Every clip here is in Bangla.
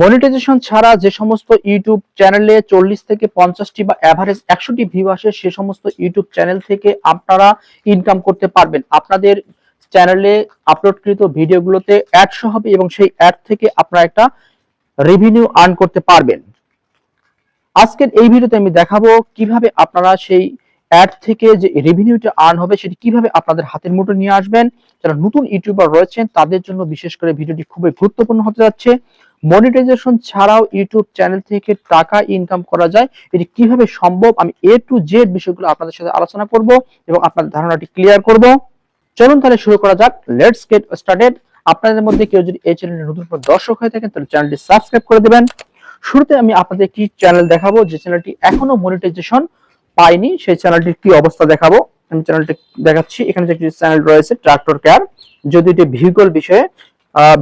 মনিটাইজেশন ছাড়া যে সমস্ত ইউটিউব চ্যানেলে চল্লিশ থেকে পঞ্চাশটি বা অ্যাভারেজ একশোটি ভিউ আসে, সে সমস্ত ইউটিউব চ্যানেল থেকে আপনারা ইনকাম করতে পারবেন। আপনাদের চ্যানেলে আপলোডকৃত ভিডিওগুলোতে অ্যাড শো হবে এবং সেই অ্যাড থেকে আপনারা একটা রেভিনিউ আর্ন করতে পারবেন। আজকের এই ভিডিওতে আমি দেখাবো কীভাবে আপনারা সেই অ্যাড থেকে যে রেভিনিউটা আর্ন হবে, সেটি কীভাবে আপনাদের হাতের মুঠো নিয়ে আসবেন। যারা নতুন ইউটিউবার রয়েছেন, তাদের জন্য বিশেষ করে ভিডিওটি খুবই গুরুত্বপূর্ণ হতে যাচ্ছে। মনিটাইজেশন ছাড়াও ইউটিউব চ্যানেল থেকে টাকা ইনকাম করা যায়। এটি কীভাবে সম্ভব? আমি এ টু জেড বিষয়গুলো আপনাদের সাথে আলোচনা করব এবং আপনাদের ধারণাটি ক্লিয়ার করব। চলুন তাহলে শুরু করা যাক। লেটস গেট স্টার্টেড আপনাদের মধ্যে কেউ যদি এই চ্যানেলে নতুন কোনো দর্শক হয়ে থাকেন, তাহলে চ্যানেলটি সাবস্ক্রাইব করে দিবেন। শুরুতে আমি আপনাদের কি চ্যানেল দেখাবো? যে চ্যানেলটি এখনও মনিটাইজেশন পাইনি সেই চ্যানেলটির কি অবস্থা দেখাবো? আমি চ্যানেলটি দেখাচ্ছি। এখানে যে চ্যানেল রয়েছে ট্রাক্টর কেয়ার যদি এটি ভিউগল বিষয়ে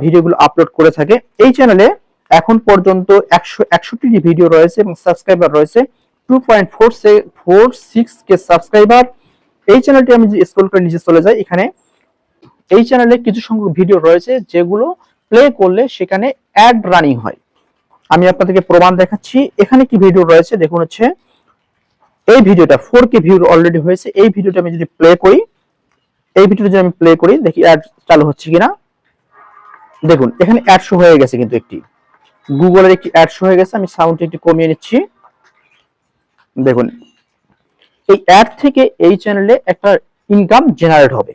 ভিডিওগুলো আপলোড করে থাকে। এই চ্যানেলে এখন পর্যন্ত একশো একষট্টি ভিডিও রয়েছে এবং সাবস্ক্রাইবার রয়েছে। Two point four K subscriber এই চ্যানেলটি আমি যে স্ক্রল করে নিচে চলে যাই, এখানে এই চ্যানেলে কিছু সংখ্যক ভিডিও রয়েছে যেগুলো প্লে করলে সেখানে অ্যাড রানিং হয়। আমি আপনাদেরকে প্রমাণ দেখাচ্ছি, এখানে কি ভিডিও রয়েছে? দেখুন হচ্ছে, এই ভিডিওটা ফোর কে ভিউ অলরেডি হয়েছে। এই ভিডিওটা আমি যদি প্লে করি, এই ভিডিওটা যদি আমি প্লে করি, দেখি অ্যাড চালু হচ্ছে কিনা। দেখুন, এখানে অ্যাড শো হয়ে গেছে কিন্তু একটি। গুগলের একটি অ্যাড শো হয়ে গেছে, আমি সাউন্ড একটু কমিয়ে নিচ্ছি। দেখুন, এই অ্যাড থেকে এই চ্যানেলে একটা ইনকাম জেনারেট হবে।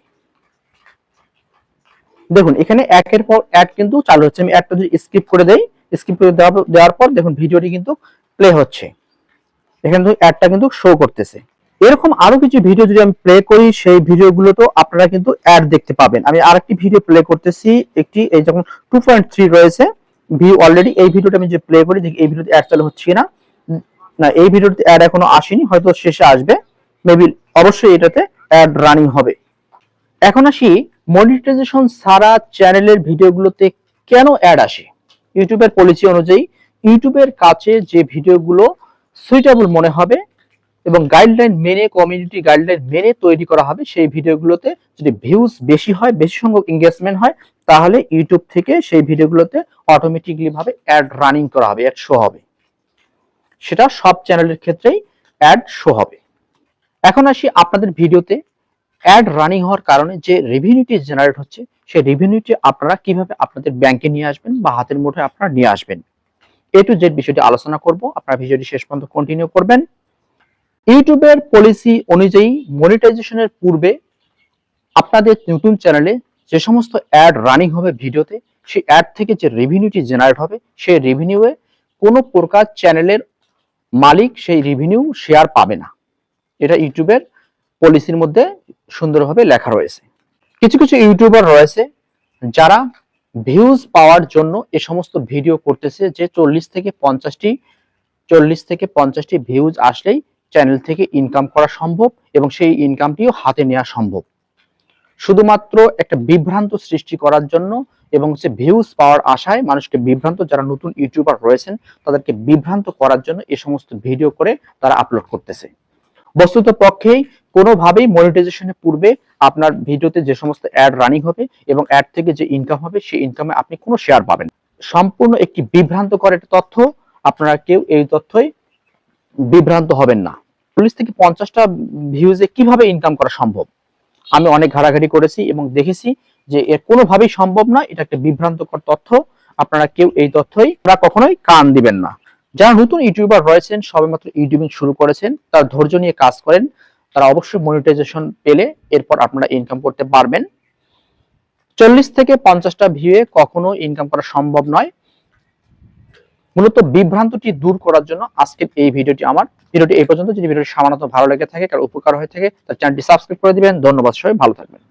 দেখুন, এখানে একের পর অ্যাড কিন্তু চালু হচ্ছে। আমি অ্যাডটা যদি স্কিপ করে দেই স্কিপ করে দেওয়া- দেওয়ার পর, দেখুন ভিডিওটি কিন্তু প্লে হচ্ছে। এখানে অ্যাডটা কিন্তু শো করতেছে। এরকম আরও কিছু ভিডিও যদি আমি প্লে করি, সেই ভিডিওগুলো তো আপনারা কিন্তু অ্যাড দেখতে পাবেন। আমি আরেকটি ভিডিও প্লে করতেছি, একটি, এই যখন টু পয়েন্ট থ্রি রয়েছে ভিউ অলরেডি এই ভিডিওটা আমি যে প্লে করি, দেখি এই ভিডিওতে অ্যাড চালু হচ্ছে না না, এই ভিডিওতে অ্যাড এখনও আসেনি, হয়তো শেষে আসবে। মেবি অবশ্যই এটাতে অ্যাড রানিং হবে। এখন আসি মনিটাইজেশন ছাড়া চ্যানেলের ভিডিওগুলোতে কেন অ্যাড আসে? ইউটিউবের পলিসি অনুযায়ী ইউটিউবের কাছে যে ভিডিওগুলো সুইটেবল মনে হবে এবং গাইডলাইন মেনে কমিউনিটি গাইডলাইন মেনে তৈরি করা হবে সেই ভিডিওগুলোতে। যদি ভিউজ বেশি হয়, বেশি সংখ্যক এঙ্গেজমেন্ট হয়, তাহলে ইউটিউব থেকে সেই ভিডিওগুলোতে অটোমেটিকলি ভাবে অ্যাড রানিং করা হবে অ্যাড শো হবে। সেটা সব চ্যানেলের ক্ষেত্রেই অ্যাড শো হবে। এখন আসি আপনাদের ভিডিওতে অ্যাড রানিং হওয়ার কারণে যে রেভিনিউটি জেনারেট হচ্ছে, সেই রেভিনিউটি আপনারা কীভাবে আপনাদের ব্যাংকে নিয়ে আসবেন বা হাতের মুঠে আপনারা নিয়ে আসবেন? এ টু জেড বিষয়টি আলোচনা করব। আপনারা ভিডিওটি শেষ পর্যন্ত কন্টিনিউ করবেন। ইউটিউবের পলিসি অনুযায়ী মনিটাইজেশনের পূর্বে আপনাদের নতুন চ্যানেলে যে সমস্ত অ্যাড রানিং হবে ভিডিওতে, সেই অ্যাড থেকে যে রেভিনিউটি জেনারেট হবে, সেই রেভিনিউয়ে কোনো প্রকার চ্যানেলের মালিক সেই রেভিনিউ শেয়ার পাবে না। এটা ইউটিউবের পলিসির মধ্যে সুন্দরভাবে লেখা রয়েছে। কিছু কিছু ইউটিউবার রয়েছে যারা ভিউজ পাওয়ার জন্য এ সমস্ত ভিডিও করতেছে যে চল্লিশ থেকে পঞ্চাশটি, চল্লিশ থেকে পঞ্চাশটি ভিউজ আসলেই চ্যানেল থেকে ইনকাম করা সম্ভব এবং সেই ইনকামটিও হাতে নেওয়া সম্ভব। শুধুমাত্র একটা বিভ্রান্ত সৃষ্টি করার জন্য এবং সে ভিউজ পাওয়ার আশায় মানুষকে বিভ্রান্ত, যারা নতুন ইউটিউবার রয়েছেন, তাদেরকে বিভ্রান্ত করার জন্য এই সমস্ত ভিডিও করে তারা আপলোড করতেছে। বস্তুত পক্ষেই কোনোভাবেই মনিটাইজেশনের পূর্বে আপনার ভিডিওতে যে সমস্ত অ্যাড রানিং হবে এবং অ্যাড থেকে যে ইনকাম হবে, সেই ইনকামে আপনি কোনো শেয়ার পাবেন সম্পূর্ণ একটি বিভ্রান্তকর একটা তথ্য, আপনারা কেউ এই তথ্যই বিভ্রান্ত হবেন না। চল্লিশ থেকে পঞ্চাশটা ভিউজে কীভাবে ইনকাম করা সম্ভব? আমি অনেক ঘাটাঘাটি করেছি এবং দেখেছি যে এর কোনোভাবেই সম্ভব না, এটা একটা বিভ্রান্তকর তথ্য। আপনারা কেউ এই তথ্যই আপনারা কখনোই কান দিবেন না। যারা নতুন ইউটিউবার রয়েছেন, সবেমাত্র ইউটিউবিং শুরু করেছেন, তার ধৈর্য নিয়ে কাজ করেন, তারা অবশ্যই মনিটাইজেশন পেলে এরপর আপনারা ইনকাম করতে পারবেন। চল্লিশ থেকে পঞ্চাশটা ভিউয়ে কখনো ইনকাম করা সম্ভব নয়। মূলত বিভ্রান্তটি দূর করার জন্য আজকের এই ভিডিওটি আমার। ভিডিওটি এই পর্যন্ত। যদি ভিডিওটি সামান্য ভালো লেগে থাকে, কারও উপকার হয়ে থাকে, তার চ্যানেলটি সাবস্ক্রাইব করে দিবেন। ধন্যবাদ সবাই, ভালো থাকবেন।